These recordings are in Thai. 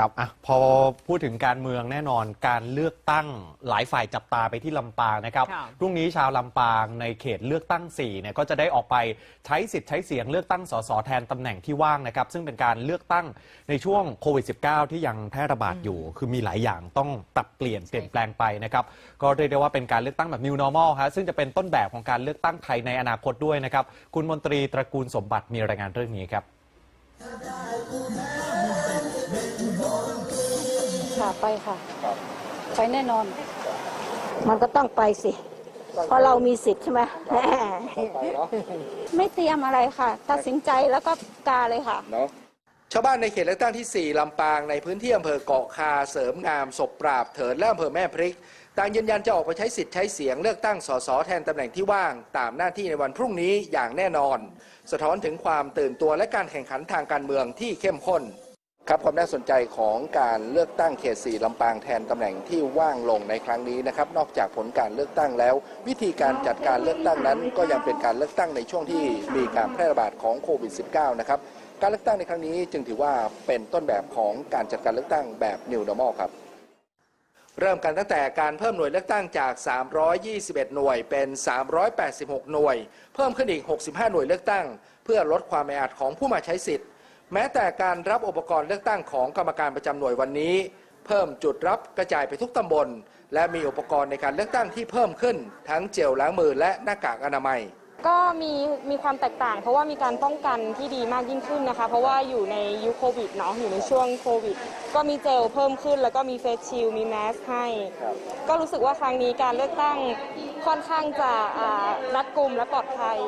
ครับอะพอพูดถึงการเมืองแน่นอนการเลือกตั้งหลายฝ่ายจับตาไปที่ลำปางนะครับค่ะพรุ่งนี้ชาวลำปางในเขตเลือกตั้ง4เนี่ยก็จะได้ออกไปใช้สิทธิ์ใช้เสียงเลือกตั้งสสแทนตำแหน่งที่ว่างนะครับ ซึ่งเป็นการเลือกตั้งในช่วงโควิด -19 ที่ยังแพร่ระบาดอยู่ คือมีหลายอย่างต้องปรับเปลี่ยนเปลี่ยนแปลงไปนะครับก็เรียกได้ว่าเป็นการเลือกตั้งแบบ new normal ฮะซึ่งจะเป็นต้นแบบของการเลือกตั้งไทยในอนาคตด้วยนะครับคุณมนตรีตระกูลสมบัติมีรายงานเรื่องนี้ครับ ค่ะไปค่ะ ไปแน่นอน มันก็ต้องไปสิ เพราะเรามีสิทธิ์ใช่ไหมไม่เตรียมอะไรค่ะ ตัดสินใจแล้วก็กาเลยค่ะชาวบ้านในเขตเลือกตั้งที่ 4 ลำปางในพื้นที่อำเภอเกาะคาเสริมงามศพปราบเถินและอำเภอแม่พริกต่างยืนยันจะออกไปใช้สิทธิ์ใช้เสียงเลือกตั้งสสแทนตำแหน่งที่ว่าง ตามหน้าที่ในวันพรุ่งนี้อย่างแน่นอน สะท้อนถึงความตื่นตัวและการแข่งขันทางการเมืองที่เข้มข้น ครับความน่าสนใจของการเลือกตั้งเขตสี่ลำปางแทนตำแหน่งที่ว่างลงในครั้งนี้นะครับนอกจากผลการเลือกตั้งแล้ว วิธีการจัดการเลือกตั้งนั้น ก็ยังเป็นการเลือกตั้งในช่วงที่มีการแพร่ระบาดของโควิด -19 นะครับการเลือกตั้งในครั้งนี้จึงถือว่าเป็นต้นแบบของการจัดการเลือกตั้งแบบ New Normal ครับเริ่มกันตั้งแต่การเพิ่มหน่วยเลือกตั้งจาก 321 หน่วยเป็น 386 หน่วย เพิ่มขึ้นอีก 65 หน่วยเลือกตั้ง เพื่อลดความแออัดของผู้มาใช้สิทธิ์ แม้แต่การรับอุปกรณ์เลือกตั้งของกรรมการประจำหน่วยวันนี้ เพิ่มจุดรับกระจายไปทุกตำบล และมีอุปกรณ์ในการเลือกตั้งที่เพิ่มขึ้น ทั้งเจลล้างมือและหน้ากากอนามัย ก็มีมีความแตกต่าง เพราะว่ามีการป้องกันที่ดีมากยิ่งขึ้นนะคะ เพราะว่าอยู่ในยุคโควิดเนาะอยู่ในช่วงโควิด ก็มีเจลเพิ่มขึ้น แล้วก็มีเฟสชิลมีแมสให้ ก็รู้สึกว่าครั้งนี้การเลือกตั้งค่อนข้างจะรัดกุมและปลอดภัย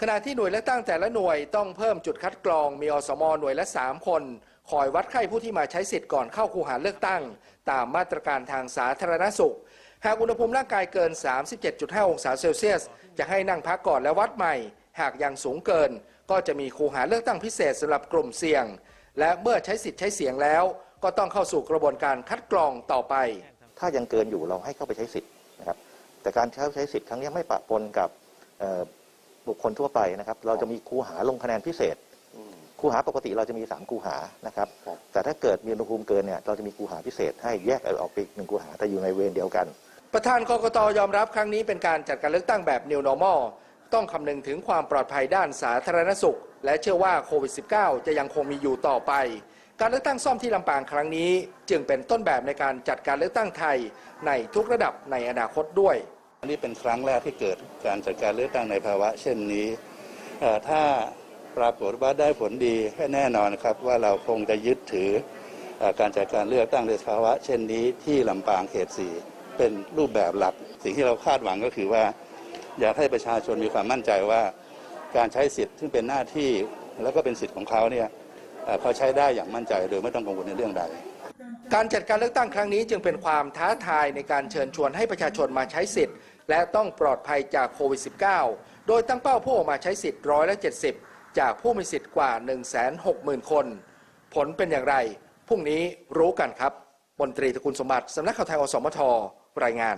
ขณะที่หน่วยเลือกตั้งแต่ละหน่วยต้องเพิ่มจุดคัดกรองมีอสมหน่วยละ 3 คนคอยวัดไข้ผู้ที่มาใช้สิทธิ์ก่อนเข้าคูหาเลือกตั้ง ตามมาตรการทางสาธารณสุข หากอุณหภูมิร่างกายเกิน 37.5 องศาเซลเซียส จะให้นั่งพักก่อนและวัดใหม่ หากยังสูงเกิน ก็จะมีคูหาเลือกตั้งพิเศษสำหรับกลุ่มเสี่ยง และเมื่อใช้สิทธิ์ใช้เสียงแล้ว ก็ต้องเข้าสู่กระบวนการคัดกรองต่อไป ถ้ายังเกินอยู่เราให้เข้าไปใช้สิทธิ์นะครับแต่การเข้าใช้สิทธิ์ครั้งนี้ไม่ปะปนกับ บุคคลทั่วไปนะครับ เราจะมีคูหาลงคะแนนพิเศษคูหาปกติเราจะมี 3 คูหานะครับ แต่ถ้าเกิดมีอุณหภูมิเกินเนี่ยเราจะมีคูหาพิเศษให้แยกออกไปอีกหนึ่งคูหาแต่อยู่ในเวรเดียวกัน ประธานกกตยอมรับครั้งนี้เป็นการจัดการเลือกตั้งแบบ New Normal ต้องคำนึงถึงความปลอดภัยด้านสาธารณสุข และเชื่อว่าโควิด -19 จะยังคงมีอยู่ต่อไป การเลือกตั้งซ่อมที่ลำปางครั้งนี้ จึงเป็นต้นแบบในการจัดการเลือกตั้งไทยในทุกระดับในอนาคตด้วยอั นนี้เป็นครั้งแรกที่เกิดการจัดการเลือกตั้งในภาวะ เช่นนี้ ถ้าปรากฏว่าได้ผลดีให้แน่นอนครับว่าเราคงจะยึดถืออการจัดการเลือกตั้งในภาวะ เช่นนี้ที่ลำปางเขตสีเป็นรูปแบบหลัก สิ่งที่เราคาดหวังก็คือว่า อยากให้ประชาชนมีความมั่นใจว่า การใช้สิทธิ์ซึ่งเป็นหน้าที่แล้วก็เป็นสิทธิ์ของเขาเนี่ยเขาใช้ได้อย่างมั่นใจโดยไม่ต้องกังวลในเรื่องใด การจัดการเลือกตั้งครั้งนี้จึงเป็นความท้าทายในการเชิญชวนให้ประชาชนมาใช้สิทธิ์ และต้องปลอดภัยจากโควิด -19 โดยตั้งเป้าผู้ออกมาใช้สิทธิ์ร้อยละ70 จากผู้มีสิทธิ์กว่า 160,000 คน ผลเป็นอย่างไร พรุ่งนี้รู้กันครับมนตรีตะกุลสมบัติสำนักข่าวไทยอสมทรายงาน